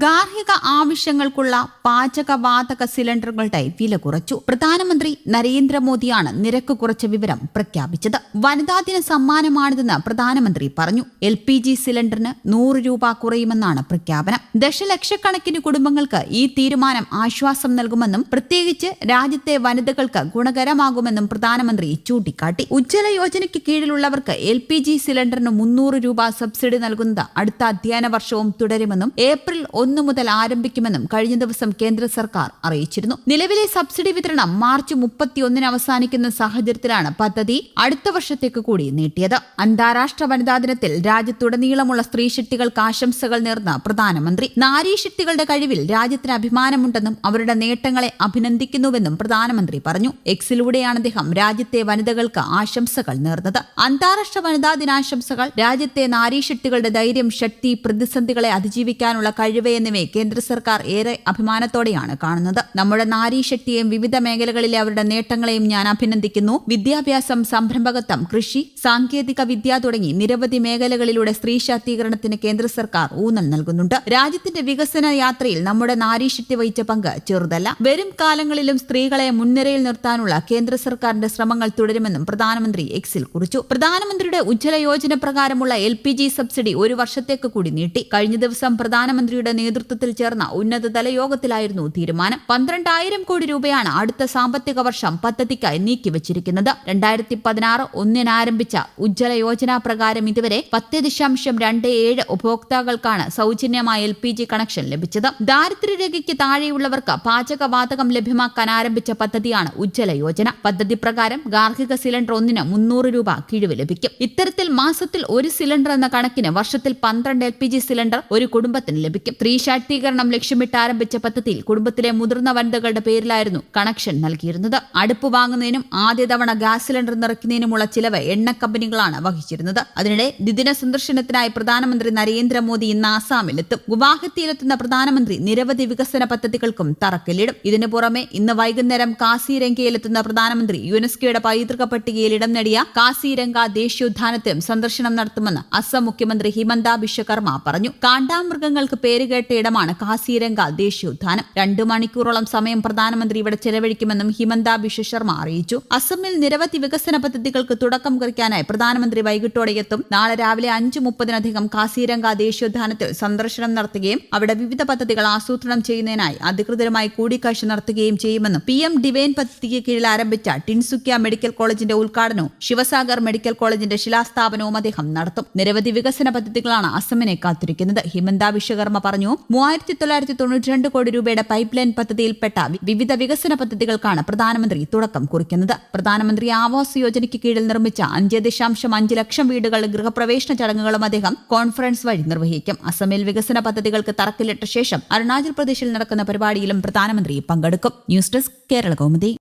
ഗാർഹിക ആവശ്യങ്ങൾക്കുള്ള പാചകവാതക സിലിണ്ടറുകളുടെ വില കുറച്ചു. പ്രധാനമന്ത്രി നരേന്ദ്രമോദിയാണ് നിരക്ക് കുറച്ച വിവരം പ്രഖ്യാപിച്ചത്. വനിതാ ദിന സമ്മാനമാണിതെന്ന് പ്രധാനമന്ത്രി പറഞ്ഞു. എൽ പി ജി സിലിണ്ടറിന് നൂറ് രൂപ കുറയുമെന്നാണ് പ്രഖ്യാപനം. ദശലക്ഷക്കണക്കിന് കുടുംബങ്ങൾക്ക് ഈ തീരുമാനം ആശ്വാസം നൽകുമെന്നും പ്രത്യേകിച്ച് രാജ്യത്തെ വനിതകൾക്ക് ഗുണകരമാകുമെന്നും പ്രധാനമന്ത്രി ചൂണ്ടിക്കാട്ടി. ഉജ്ജ്വല യോജനയ്ക്ക് കീഴിലുള്ളവർക്ക് എൽ പി ജി സിലിണ്ടറിന് മുന്നൂറ് രൂപ സബ്സിഡി നൽകുന്നത് അടുത്ത അധ്യയന വർഷവും തുടരുമെന്നും ഏപ്രിൽ ഒന്ന് മുതൽ ആരംഭിക്കുമെന്നും കഴിഞ്ഞ ദിവസം കേന്ദ്ര സർക്കാർ അറിയിച്ചിരുന്നു. നിലവിലെ സബ്സിഡി വിതരണം മാർച്ച് മുപ്പത്തിയൊന്നിന് അവസാനിക്കുന്ന സാഹചര്യത്തിലാണ് പദ്ധതി അടുത്ത വർഷത്തേക്ക് കൂടി നീട്ടിയത്. അന്താരാഷ്ട്ര വനിതാ ദിനത്തിൽ രാജ്യത്തുടനീളമുള്ള സ്ത്രീ ശക്തികൾക്ക് ആശംസകൾ നേർന്ന പ്രധാനമന്ത്രി. നാരീ ശക്തികളുടെ കഴിവിൽ രാജ്യത്തിന് അഭിമാനമുണ്ടെന്നും അവരുടെ നേട്ടങ്ങളെ അഭിനന്ദിക്കുന്നുവെന്നും പ്രധാനമന്ത്രി പറഞ്ഞു. എക്സിലൂടെയാണ് അദ്ദേഹം രാജ്യത്തെ വനിതകൾക്ക് ആശംസകൾ നേർന്നത്. അന്താരാഷ്ട്ര വനിതാ ദിനാശംസകൾ രാജ്യത്തെ നാരീശക്തികളുടെ ധൈര്യം ശക്തി പ്രതിസന്ധികളെ അതിജീവിക്കാനുള്ള കഴിവ് എന്നിവയെ കേന്ദ്ര സർക്കാർ ഏറെ അഭിമാനത്തോടെയാണ് കാണുന്നത്. നമ്മുടെ നാരീശക്തിയെയും വിവിധ മേഖലകളിലെ അവരുടെ നേട്ടങ്ങളെയും ഞാൻ അഭിനന്ദിക്കുന്നു. വിദ്യാഭ്യാസം സംരംഭകത്വം കൃഷി സാങ്കേതിക വിദ്യ തുടങ്ങി നിരവധി മേഖലകളിലൂടെ സ്ത്രീ ശാക്തീകരണത്തിന് കേന്ദ്ര സർക്കാർ ഊന്നൽ നൽകുന്നുണ്ട്. രാജ്യത്തിന്റെ വികസന യാത്രയിൽ നമ്മുടെ നാരീശക്തി വഹിച്ച പങ്ക് ചെറുതല്ല. വരും കാലങ്ങളിലും സ്ത്രീകളെ മുൻനിരയിൽ നിർത്താനുള്ള കേന്ദ്ര സർക്കാരിന്റെ ശ്രമങ്ങൾ തുടരുമെന്നും പ്രധാനമന്ത്രി എക്സിൽ കുറിച്ചു. പ്രധാനമന്ത്രിയുടെ ഉജ്ജ്വല യോജന പ്രകാരമുള്ള എൽ സബ്സിഡി ഒരു വർഷത്തേക്ക് കൂടി നീട്ടി. കഴിഞ്ഞ ദിവസം പ്രധാനമന്ത്രിയുടെ നേതൃത്വത്തിൽ ചേർന്ന ഉന്നതതല യോഗത്തിലായിരുന്നു തീരുമാനം. പന്ത്രണ്ടായിരം കോടി രൂപയാണ് അടുത്ത സാമ്പത്തിക വർഷം പദ്ധതിക്കായി നീക്കിവച്ചിരിക്കുന്നത്. രണ്ടായിരത്തി പതിനാറ് ഒന്നിന് ആരംഭിച്ച ഉജ്ജ്വല യോജന പ്രകാരം ഇതുവരെ പത്ത് ദശാംശം രണ്ട് ഏഴ് ഉപഭോക്താക്കൾക്കാണ് സൗജന്യമായ എൽ പി ജി കണക്ഷൻ ലഭിച്ചത്. ദാരിദ്ര്യരേഖയ്ക്ക് താഴെയുള്ളവർക്ക് പാചകവാതകം ലഭ്യമാക്കാൻ ആരംഭിച്ച പദ്ധതിയാണ് ഉജ്ജ്വല യോജന. പദ്ധതി പ്രകാരം ഗാർഹിക സിലിണ്ടർ ഒന്നിന് മുന്നൂറ് രൂപ കിഴിവ് ലഭിക്കും. ഇത്തരത്തിൽ മാസത്തിൽ ഒരു സിലിണ്ടർ എന്ന കണക്കിന് വർഷത്തിൽ പന്ത്രണ്ട് എൽ പി ജി സിലിണ്ടർ ഒരു കുടുംബത്തിന് ലഭിക്കും. സ്ത്രീ ശാക്തീകരണം ലക്ഷ്യമിട്ട് ആരംഭിച്ച പദ്ധതിയിൽ കുടുംബത്തിലെ മുതിർന്ന വനിതകളുടെ പേരിലായിരുന്നു കണക്ഷൻ നൽകിയിരുന്നത്. അടുപ്പ് വാങ്ങുന്നതിനും ആദ്യ തവണ ഗ്യാസ് സിലിണ്ടർ നിറയ്ക്കുന്നതിനുമുള്ള ചിലവ് എണ്ണ കമ്പനികളാണ് വഹിച്ചിരുന്നത്. അതിനിടെ ദ്വിദിന സന്ദർശനത്തിനായി പ്രധാനമന്ത്രി നരേന്ദ്രമോദി ഇന്ന് ആസാമിലെത്തും. ഗുവാഹത്തിയിലെത്തുന്ന പ്രധാനമന്ത്രി നിരവധി വികസന പദ്ധതികൾക്കും തറക്കല്ലിടും. ഇതിനു പുറമെ ഇന്ന് വൈകുന്നേരം കാസിരംഗയിലെത്തുന്ന പ്രധാനമന്ത്രി യുനെസ്കോയുടെ പൈതൃക പട്ടികയിൽ ഇടം നേടിയ കാസിരംഗ ദേശീയോദ്യാനത്തിലും സന്ദർശനം നടത്തുമെന്ന് അസം മുഖ്യമന്ത്രി ഹിമന്ത ബിശ്വകർമ്മ പറഞ്ഞു. കാണ്ടാമൃഗങ്ങൾക്ക് പേരുകേട്ട ഇടമാണ് കാസിരംഗ ദേശീയോദ്യാനം. രണ്ടു മണിക്കൂറോളം സമയം പ്രധാനമന്ത്രി ഇവിടെ ചെലവഴിക്കുമെന്നും ഹിമന്ത ബിശ്വ ശർമ്മ അറിയിച്ചു. അസമിൽ നിരവധി വികസന പദ്ധതികൾക്ക് തുടക്കം കുറിക്കാനായി പ്രധാനമന്ത്രി വൈകിട്ടോടെ എത്തും. നാളെ രാവിലെ അഞ്ചു മുപ്പതിനധികം കാസിരംഗ ദേശീയോദ്യാനത്തിൽ സന്ദർശനം നടത്തുകയും അവിടെ വിവിധ പദ്ധതികൾ ആസൂത്രണം ചെയ്യുന്നതിനായി അധികൃതരുമായി കൂടിക്കാഴ്ച നടത്തുകയും ചെയ്യുമെന്നും പി എം ഡിവൈൻ പദ്ധതിക്ക് കീഴിൽ ആരംഭിച്ച ടിൻസുക്യ മെഡിക്കൽ കോളേജിന്റെ ഉദ്ഘാടനവും ശിവസാഗർ മെഡിക്കൽ കോളേജിന്റെ ശിലാസ്ഥാപനവും അദ്ദേഹം നടത്തും. നിരവധി വികസന പദ്ധതികളാണ് അസമിനെ കാത്തിരിക്കുന്നത്. ഹിമന്ത വിശ്വകർമ്മ പറഞ്ഞു മൂവായിരത്തി തൊള്ളായിരത്തി തൊണ്ണൂറ്റി രണ്ട് കോടി രൂപയുടെ പൈപ്പ് ലൈൻ പദ്ധതിയിൽപ്പെട്ട വിവിധ വികസന പദ്ധതികൾക്കാണ് പ്രധാനമന്ത്രി തുടക്കം കുറിക്കുന്നത്. പ്രധാനമന്ത്രി ആവാസ് യോജനയ്ക്ക് കീഴിൽ നിർമ്മിച്ച അഞ്ച് ദശാംശം അഞ്ച് ലക്ഷം വീടുകൾ ഗൃഹപ്രവേശന ചടങ്ങുകളും അദ്ദേഹം കോൺഫറൻസ് വഴി നിർവഹിക്കും. അസമിൽ വികസന പദ്ധതികൾക്ക് തറക്കല്ലിട്ട ശേഷം അരുണാചൽ പ്രദേശിൽ നടക്കുന്ന പരിപാടിയിലും പ്രധാനമന്ത്രി പങ്കെടുക്കും. News desk Kerala Kaumudi.